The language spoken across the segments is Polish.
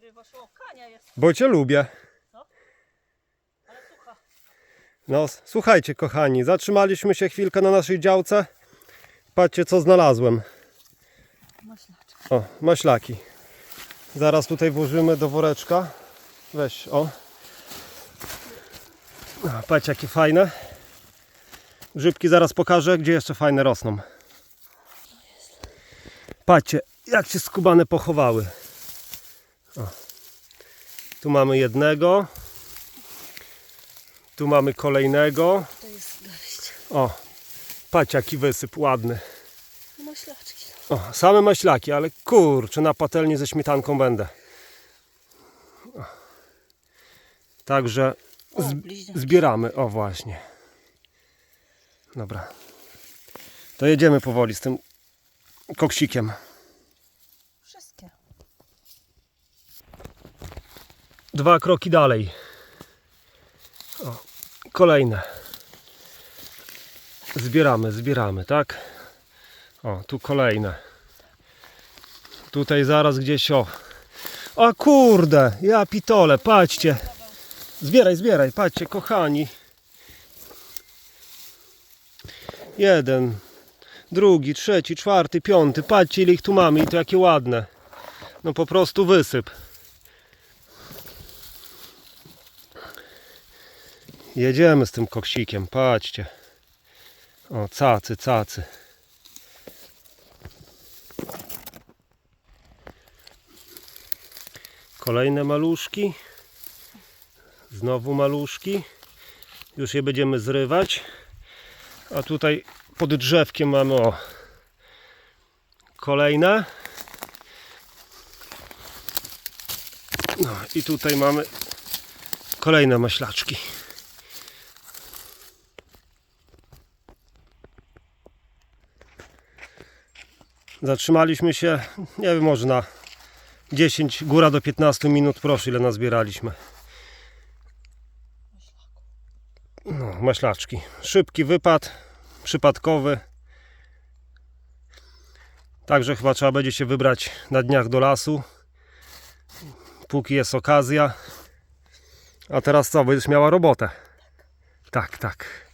Chyba szłokania jest, Bo cię lubię. ale. No, s- słuchajcie, kochani, zatrzymaliśmy się chwilkę na naszej działce. Patrzcie, co znalazłem. Maślaczka. O, maślaki. Zaraz tutaj włożymy do woreczka. Weź, o. O, Patrz, jakie fajne. Grzybki zaraz pokażę, gdzie jeszcze fajne rosną. Patrzcie, jak się skubane pochowały. Tu mamy jednego. Tu mamy kolejnego. To jest garść. O, patrz jaki wysyp ładny. Maślaczki. O, same maślaki, ale kurczę, na patelni ze śmietanką będę. O. Także O, zbieramy. O, właśnie. Dobra. To jedziemy powoli z tym koksikiem. Dwa kroki dalej. O, kolejne. Zbieramy, zbieramy, tak? O, tu kolejne. Tutaj zaraz gdzieś o. A kurde, ja pitole, patrzcie. Zbieraj, zbieraj, patrzcie, kochani. Jeden, drugi, trzeci, czwarty, piąty. Patrzcie, ile ich tu mamy i to jakie ładne. No po prostu wysyp. Jedziemy z tym koksikiem, patrzcie. O, cacy, cacy. Kolejne maluszki. Znowu maluszki. Już je będziemy zrywać. A tutaj pod drzewkiem mamy o kolejne. No i tutaj mamy kolejne maślaczki. Zatrzymaliśmy się, nie wiem, może na 10, góra do 15 minut. Proszę, ile nazbieraliśmy. No, maślaczki. Szybki wypad, przypadkowy. Także chyba trzeba będzie się wybrać na dniach do lasu. Póki jest okazja. A teraz co? Będziesz miała robotę. Tak, tak.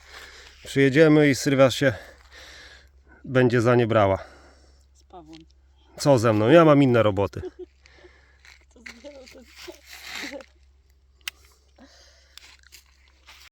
Przyjedziemy i Sylwia się będzie za nie brała. Pawłem. Co ze mną? Ja mam inne roboty. Kto zbierał ten...